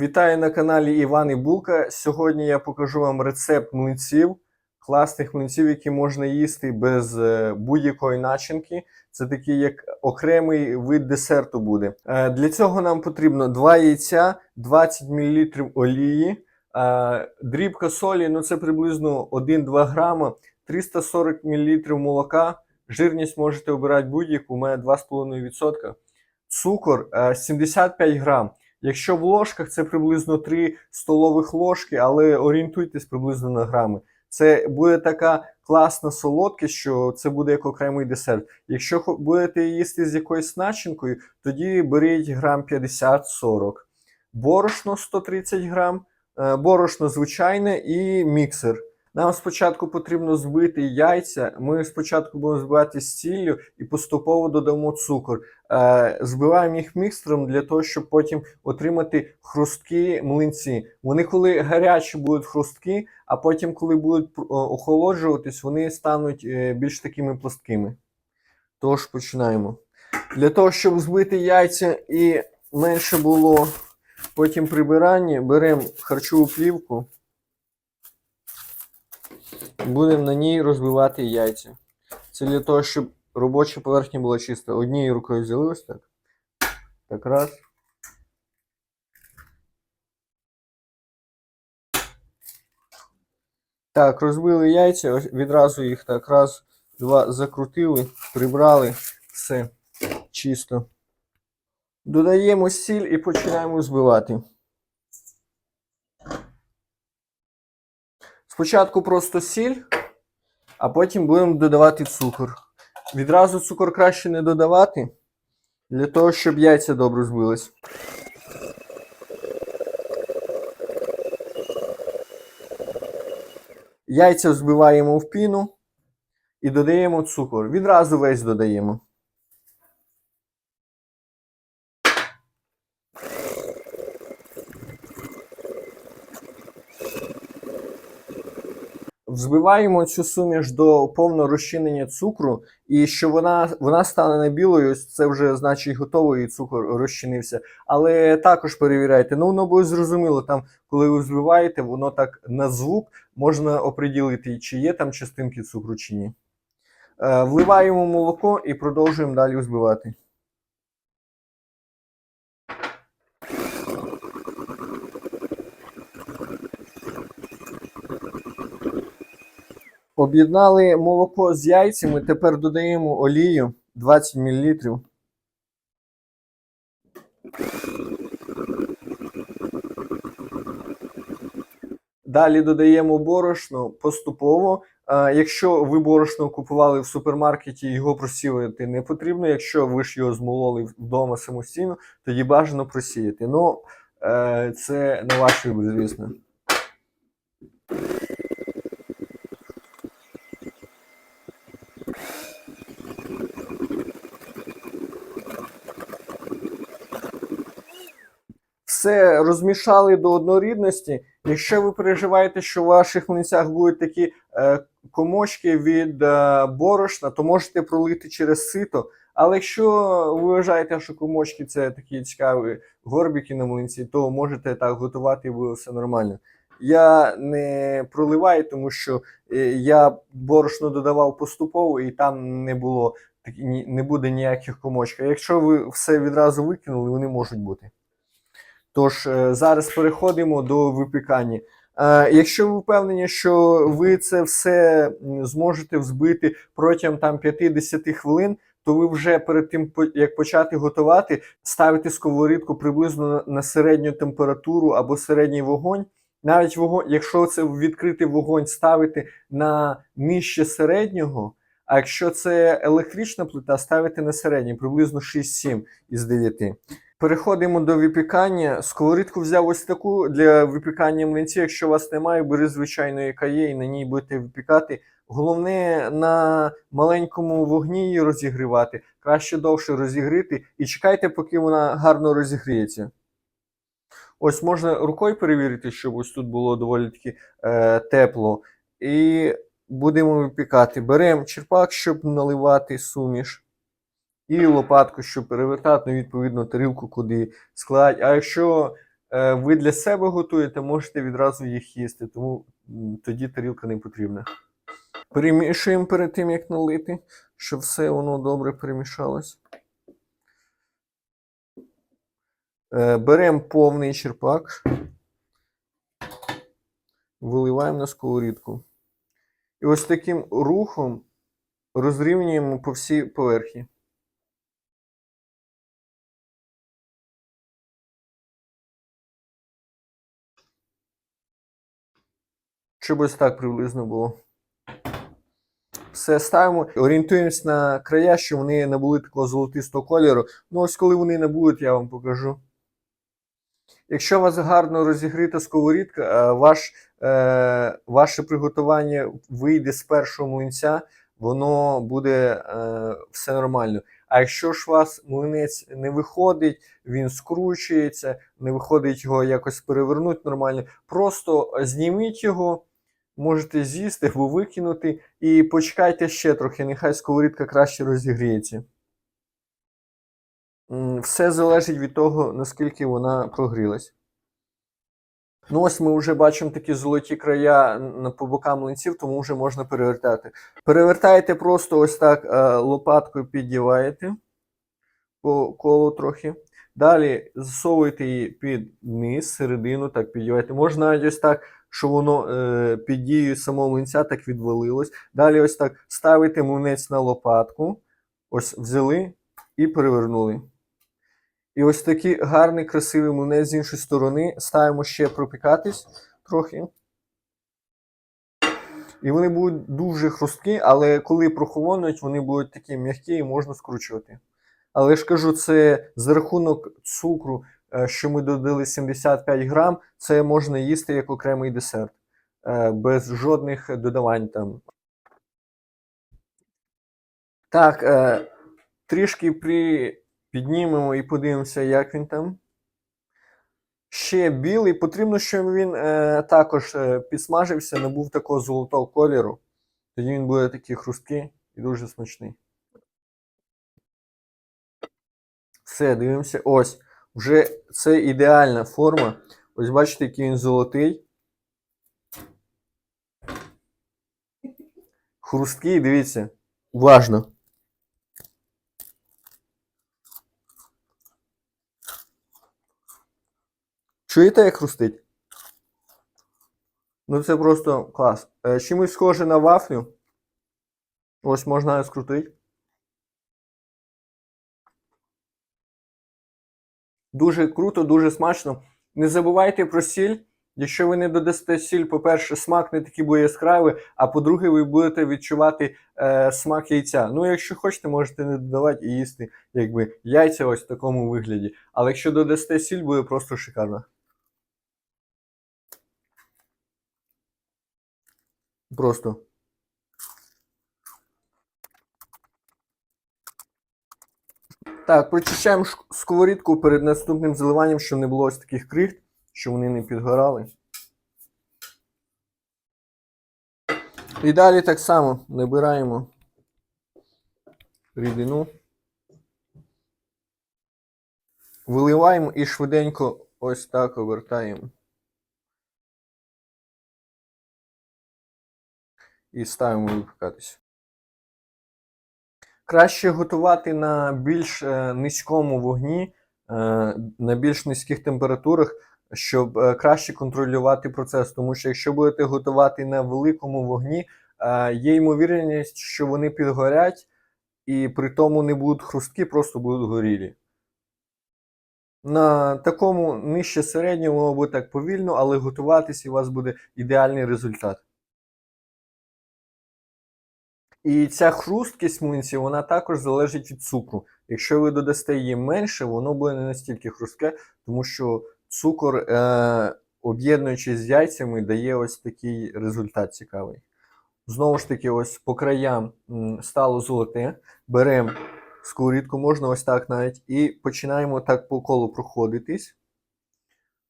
Вітаю на каналі Іван і Булка. Сьогодні я покажу вам рецепт млинців, класних млинців, які можна їсти без е, будь-якої начинки. Це такий як окремий вид десерту буде. Е, Для цього нам потрібно 2 яйця, 20 мл олії, е, дрібка солі, ну це приблизно 1-2 грама, 340 мл молока. Жирність можете обирати будь-яку, у мене 2,5%. Цукор е, 75 грам. Якщо в ложках це приблизно 3 столових ложки, але орієнтуйтесь приблизно на грами. Це буде така класна солодкість, що це буде як окремий десерт. Якщо будете їсти з якоюсь начинкою, тоді беріть грам 50-40. Борошно 130 грам, е, борошно звичайне і міксер. Нам спочатку потрібно збити яйця. Ми спочатку будемо збивати з сіллю і поступово додамо цукор. Е, Збиваємо їх міксером для того, щоб потім отримати хрусткі млинці. Вони коли гарячі будуть хрусткі, а потім, коли будуть е, охолоджуватись, вони стануть е, більш такими пласткими. Тож починаємо. Для того, щоб збити яйця і менше було потім прибирання, беремо харчову плівку. Будемо на ній розбивати яйця. Це для того, щоб робоча поверхня була чиста. Однією рукою взяли ось так. Так раз. Так, розбили яйця, відразу їх так раз, два закрутили, прибрали, все чисто. Додаємо сіль і починаємо збивати. Спочатку просто сіль, а потім будемо додавати цукор. Відразу цукор краще не додавати, для того, щоб яйця добре збились. Яйця взбиваємо в піну і додаємо цукор. Відразу весь додаємо. Взбиваємо цю суміш до повного розчинення цукру, і що вона, вона стане не білою, це вже значить готово, і цукор розчинився. Але також перевіряйте, ну воно буде зрозуміло, там, коли ви взбиваєте, воно так на звук можна оприділити, чи є там частинки цукру, чи ні. Е, вливаємо молоко і продовжуємо далі взбивати. Об'єднали молоко з яйцями, тепер додаємо олію 20 мл. Далі додаємо борошно поступово. Е, Якщо ви борошно купували в супермаркеті, його просіювати не потрібно. Якщо ви ж його змололи вдома самостійно, тоді бажано просіяти. Ну, е, це на ваш вибір, звісно. Все розмішали до однорідності. Якщо ви переживаєте, що в ваших млинцях будуть такі е, комочки від е, борошна, то можете пролити через сито. Але якщо ви вважаєте, що комочки це такі цікаві горбики на млинці, то можете так готувати і буде все нормально. Я не проливаю, тому що е, я борошно додавав поступово і там не було не буде ніяких комочків. Якщо ви все відразу викинули, вони можуть бути. Тож е, зараз переходимо до випікання. Е, Якщо ви впевнені, що ви це все зможете взбити протягом там 5-10 хвилин, то ви вже перед тим, як почати готувати, ставите сковорідку приблизно на середню температуру або середній вогонь. Навіть вогонь, якщо це відкритий вогонь, ставити на нижче середнього. А якщо це електрична плита, ставити на середній, приблизно 6-7 із 9. Переходимо до випікання. Сковорідку взяв ось таку для випікання млинців. Якщо у вас немає, бери звичайно, яка є, і на ній будете випікати. Головне на маленькому вогні її розігрівати, краще довше розігріти і чекайте, поки вона гарно розігріється. Ось можна рукою перевірити, щоб ось тут було доволі таки е, тепло. І будемо випікати. Беремо черпак, щоб наливати суміш. І лопатку, щоб перевертати, ну, відповідно, тарілку куди складати. А якщо е, ви для себе готуєте, можете відразу їх їсти, тому тоді тарілка не потрібна. Перемішуємо перед тим, як налити, щоб все воно добре перемішалось. Е, Беремо повний черпак, виливаємо на сковорідку. І ось таким рухом розрівнюємо по всій поверхні. Щоб так приблизно було. Все ставимо, орієнтуємось на края, щоб вони не були такого золотистого кольору. Ну, ось коли вони не будуть, я вам покажу. Якщо у вас гарно розігріта сковорідка, е, ваш, е, ваше приготування вийде з першого млинця, воно буде е, все нормально. А якщо ж у вас млинець не виходить, він скручується, не виходить його якось перевернути нормально, просто зніміть його, можете з'їсти або викинути, і почекайте ще трохи, нехай сковорідка краще розігріється. Все залежить від того, наскільки вона прогрілась. Ну, ось ми вже бачимо такі золоті края по бокам млинців, тому вже можна перевертати. Перевертаєте просто ось так е, лопаткою піддіваєте по колу трохи. Далі засовуєте її під низ, середину, так піддіваєте. Можна навіть ось так, що воно е, під дією самого млинця так відвалилось. Далі ось так ставите млинець на лопатку, ось взяли і перевернули. І ось такий гарний, красивий млинець з іншої сторони. Ставимо ще пропікатись трохи. І вони будуть дуже хрусткі, але коли прохолонуть, вони будуть такі м'які і можна скручувати. Але я ж кажу, це за рахунок цукру, що ми додали 75 грам, це можна їсти як окремий десерт. е, Без жодних додавань там. Так, е, трішки при... піднімемо і подивимося, як він там. Ще білий. Потрібно, щоб він е, також е, підсмажився, не був такого золотого кольору. Тоді він буде такий хрусткий і дуже смачний. Все, дивимося. Ось. Вже це ідеальна форма. Ось бачите, який він золотий. Хрусткий, дивіться. Уважно. Чуєте, як хрустить? Ну це просто клас. Е, Чимось схоже на вафлю. Ось можна скрутити. Дуже круто, дуже смачно. Не забувайте про сіль. Якщо ви не додасте сіль, по-перше, смак не такий буде яскравий, а по-друге, ви будете відчувати е, смак яйця. Ну, якщо хочете, можете не додавати і їсти якби яйця ось в такому вигляді. Але якщо додасте сіль, буде просто шикарно. Просто. Так, прочищаємо сковорідку перед наступним заливанням, щоб не було ось таких крихт, щоб вони не підгорали. І далі так само набираємо рідину. Виливаємо і швиденько ось так обертаємо. І ставимо випікатися. Краще готувати на більш е, низькому вогні, е, на більш низьких температурах, щоб е, краще контролювати процес. Тому що якщо будете готувати на великому вогні, є ймовірність, що вони підгорять і при тому не будуть хрусткі, просто будуть горілі. На такому нижче середньому буде так повільно, але готуватись і у вас буде ідеальний результат. І ця хрусткість млинців, вона також залежить від цукру. Якщо ви додасте її менше, воно буде не настільки хрустке, тому що цукор, е, об'єднуючись з яйцями, дає ось такий результат цікавий. Знову ж таки, ось по краям стало золоте. Беремо сковорідку, можна ось так навіть, і починаємо так по колу проходитись.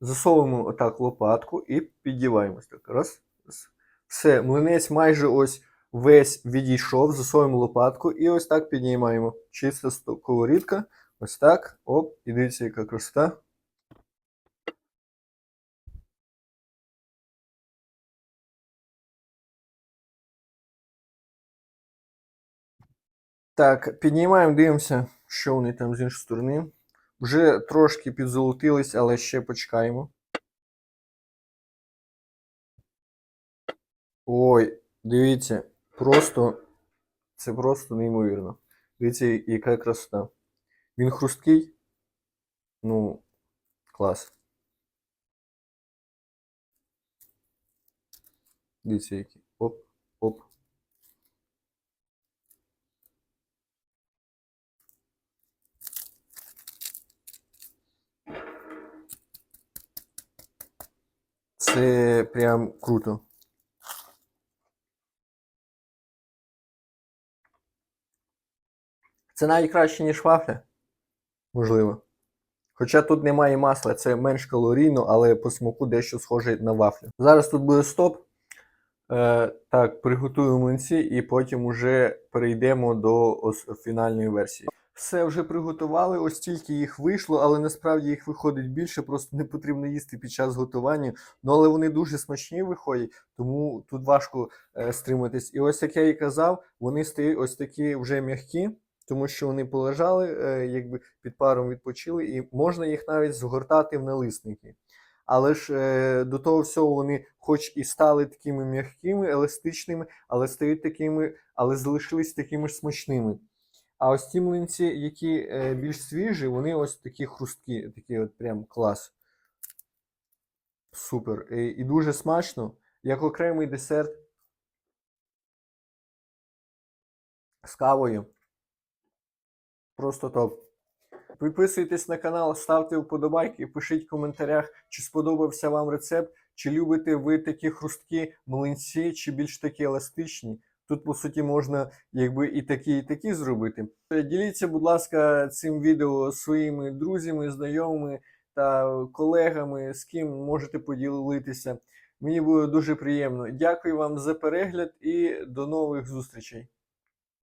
Засовуємо отак лопатку і піддіваємось. Так, раз, раз. Все, млинець майже ось весь відійшов, засовуємо лопатку і ось так піднімаємо. Чисто колорідка. Ось так. Оп, і дивіться, яка красота. Так, піднімаємо, дивимося, що вони там з іншої сторони. Вже трошки підзолотились, але ще почекаємо. Ой, дивіться, просто це просто неймовірно. Дивіться, яка красота. Він хрусткий. Ну, клас. Дивіться, який. Оп, оп. Це прям круто. Це навіть краще, ніж вафля. Можливо. Хоча тут немає масла, це менш калорійно, але по смаку дещо схоже на вафлю. Зараз тут буде стоп. Е, так, приготую млинці і потім уже перейдемо до фінальної версії. Все вже приготували, ось тільки їх вийшло, але насправді їх виходить більше, просто не потрібно їсти під час готування. Ну але вони дуже смачні виходять, тому тут важко е, стриматись. І ось як я і казав, вони стають ось такі вже м'які, тому що вони полежали, е, якби під паром відпочили, і можна їх навіть згортати в налисники. Але ж е, до того всього вони, хоч і стали такими м'якими, еластичними, але стають такими, але залишились такими ж смачними. А ось ті млинці, які е, більш свіжі, вони ось такі хрусткі, такі от прям клас. Супер. І, і дуже смачно, як окремий десерт з кавою. Просто топ. Підписуйтесь на канал, ставте вподобайки, пишіть в коментарях, чи сподобався вам рецепт, чи любите ви такі хрусткі млинці, чи більш такі еластичні. Тут, по суті, можна якби і такі, і такі зробити. Діліться, будь ласка, цим відео своїми друзями, знайомими та колегами, з ким можете поділитися. Мені буде дуже приємно. Дякую вам за перегляд і до нових зустрічей.